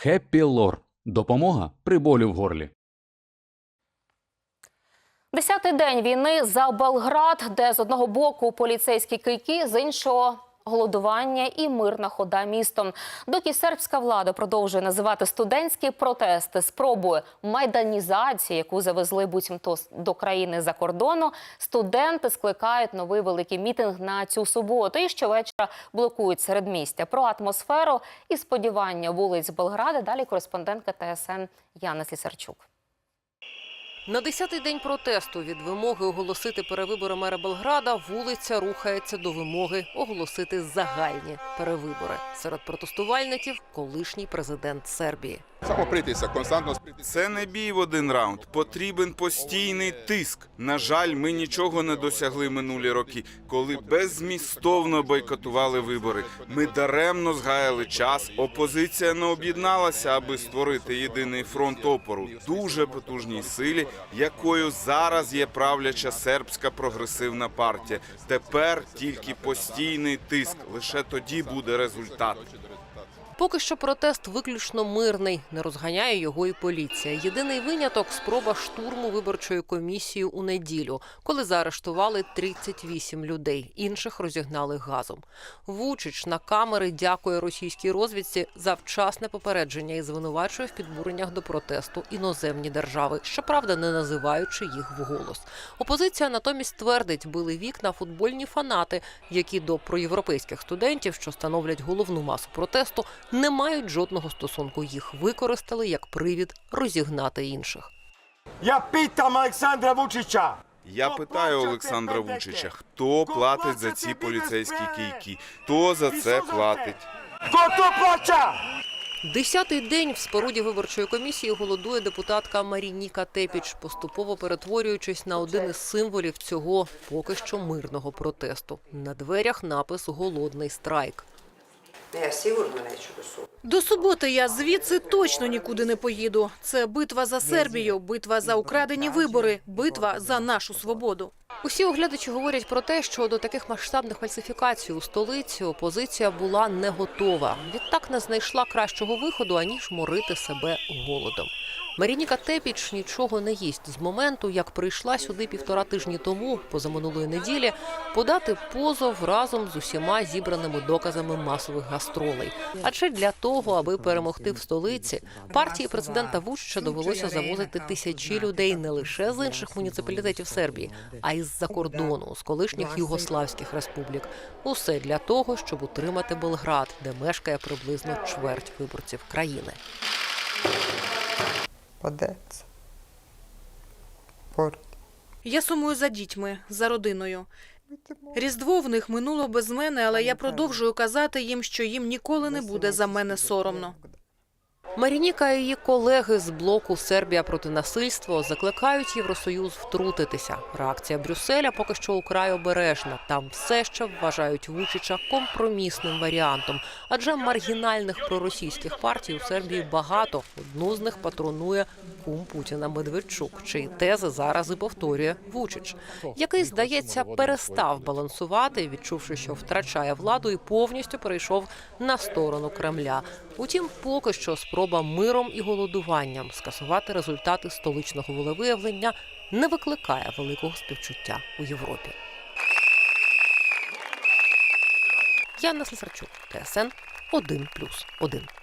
Хеппі Лор. Допомога при болі в горлі. Десятий день війни за Белград, де з одного боку поліцейські кийки, з іншого голодування і мирна хода містом. Доки сербська влада продовжує називати студентські протести спробою майданізації, яку завезли буцімто до країни за кордону, студенти скликають новий великий мітинг на цю суботу. І щовечора блокують середмістя. Про атмосферу і сподівання вулиць Белграда. Далі кореспондентка ТСН Яна Слісарчук. На 10-й день протесту від вимоги оголосити перевибори мера Белграда вулиця рухається до вимоги оголосити загальні перевибори. Серед протестувальників колишній президент Сербії. Це не бій в один раунд. Потрібен постійний тиск. На жаль, ми нічого не досягли минулі роки, коли беззмістовно бойкотували вибори. Ми даремно згаяли час. Опозиція не об'єдналася, аби створити єдиний фронт опору. Дуже потужній силі, якою зараз є правляча сербська прогресивна партія. Тепер тільки постійний тиск. Лише тоді буде результат. Поки що протест виключно мирний, не розганяє його і поліція. Єдиний виняток спроба штурму виборчої комісії у неділю, коли заарештували 38 людей. Інших розігнали газом. Вучич на камери дякує російській розвідці за вчасне попередження і звинувачує в підбуреннях до протесту іноземні держави, щоправда, не називаючи їх вголос. Опозиція натомість твердить, били вікна футбольні фанати, які до проєвропейських студентів, що становлять головну масу протесту, не мають жодного стосунку. Їх використали як привід розігнати інших. Ja pitam Aleksandra Vučića. Я питаю Олександра Вучича, хто платить за ці поліцейські кійки? Хто за це платить? To plaća? Десятий день в споруді виборчої комісії голодує депутатка Марініка Тепіч, поступово перетворюючись на один із символів цього поки що мирного протесту. На дверях напис Голодний страйк. Ja sigurno neću до суду. До суботи я звідси точно нікуди не поїду. Це битва за Сербію, битва за украдені вибори, битва за нашу свободу. Усі оглядачі говорять про те, що до таких масштабних фальсифікацій у столиці опозиція була не готова. Відтак не знайшла кращого виходу аніж морити себе голодом. Марініка Тепіч нічого не їсть з моменту, як прийшла сюди півтора тижні тому, позаминулої неділі, подати позов разом з усіма зібраними доказами масових гастролей. Адже для того, аби перемогти в столиці, партії президента Вучича довелося завозити тисячі людей не лише з інших муніципалітетів Сербії, а й з-за кордону, з колишніх югославських республік. Усе для того, щоб утримати Белград, де мешкає приблизно чверть виборців країни. Po deca. Я сумую за дітьми, за родиною. Різдво в них минуло без мене, але я продовжую казати їм, що їм ніколи не буде за мене соромно. Марініка і її колеги з блоку Сербія проти насильства закликають Євросоюз втрутитися. Реакція Брюсселя поки що украй обережна. Там все ще вважають Вучича компромісним варіантом, адже маргінальних проросійських партій у Сербії багато. Одну з них патронує кум Путіна Медведчук, чиї тези зараз і повторює Вучич, який здається перестав балансувати, відчувши, що втрачає владу, і повністю перейшов на сторону Кремля. Утім, поки що спроба миром і голодуванням скасувати результати столичного волевиявлення не викликає великого співчуття у Європі. Яна Слесарчук, ТСН 1+,1.